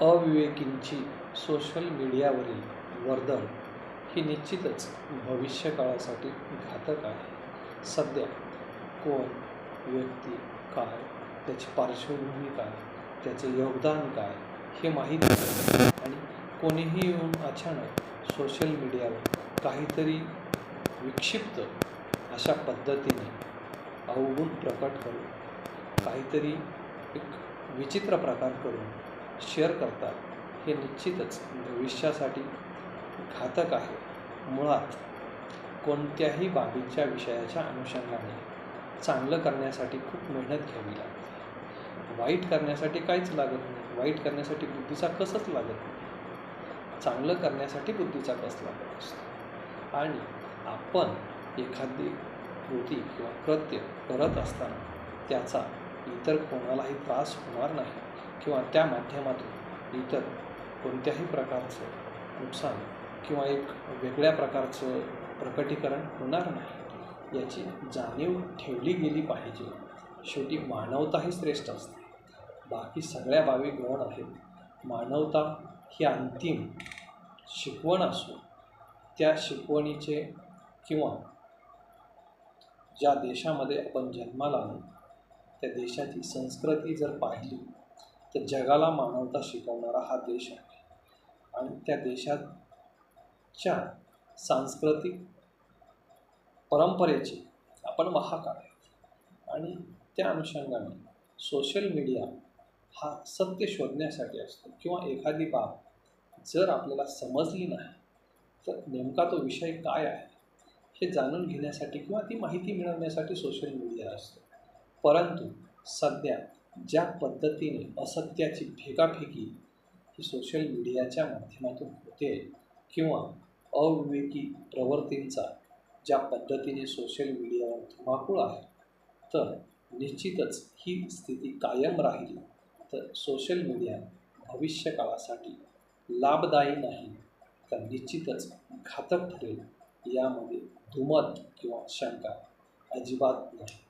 अविवेकींची social मीडियावरील वर्दळ ही निश्चितच भविष्यकाळासाठी घातक आहे. सध्या कोण व्यक्ती काय त्याची पार्श्वभूमी काय त्याचे योगदान काय हे माहीत नाही. आणि कोणीही येऊन अचानक सोशल मीडियावर काहीतरी विक्षिप्त अशा पद्धतीने अवगुण प्रकट करून काहीतरी एक विचित्र प्रकार करून शेअर करतात हे निश्चितच भविष्यासाठी घातक आहे. मुळात कोणत्याही बाबीच्या विषयाच्या अनुषंगाने चांगलं करण्यासाठी खूप मेहनत घ्यावी लागते. वाईट करण्यासाठी काहीच लागत नाही. वाईट करण्यासाठी बुद्धीचा कसच लागत नाही. चांगलं करण्यासाठी बुद्धीचा कस लागत असतो? आणि आपण एखादी कृती किंवा कृत्य करत असताना त्याचा इतर कोणालाही त्रास होणार नाही. किंवा त्या माध्यमातून इतर कोणत्याही प्रकारचं नुकसान किंवा एक वेगळ्या प्रकारचं प्रकटीकरण होणार नाही याची जाणीव ठेवली गेली पाहिजे. शेवटी मानवता ही श्रेष्ठ असते. बाकी सगळ्या बाबी गौण आहेत. मानवता ही अंतिम शिकवण असून त्या शिकवणीचे किंवा ज्या देशामध्ये आपण जन्माला आलो त्या देशाची संस्कृती जर पाहिली तर जगाला मानवता शिकवणारा हा देश आहे. आणि त्या देशाच्या सांस्कृतिक परंपरेचे आपण वाहक आहेत आणि त्या अनुषंगाने सोशल मीडिया हा सत्य शोधण्यासाठी असतो किंवा एखादी बाब जर आपल्याला समजली नाही तर नेमका तो विषय काय आहे हे जाणून घेण्यासाठी किंवा ती माहिती मिळवण्यासाठी सोशल मीडिया असतो. परंतु सध्या ज्या पद्धतीने असत्याची फेकाफेकी ही सोशल मीडियाच्या माध्यमातून होते किंवा अविवेकी प्रवृत्तींचा ज्या पद्धतीने सोशल मीडियावर धुमाकूळ आहे तर निश्चितच ही स्थिती कायम राहिली. तर सोशल मीडिया भविष्यकाळासाठी लाभदायी नाही तर निश्चितच घातक ठरेल यामध्ये धुमत किंवा शंका अजिबात नाही.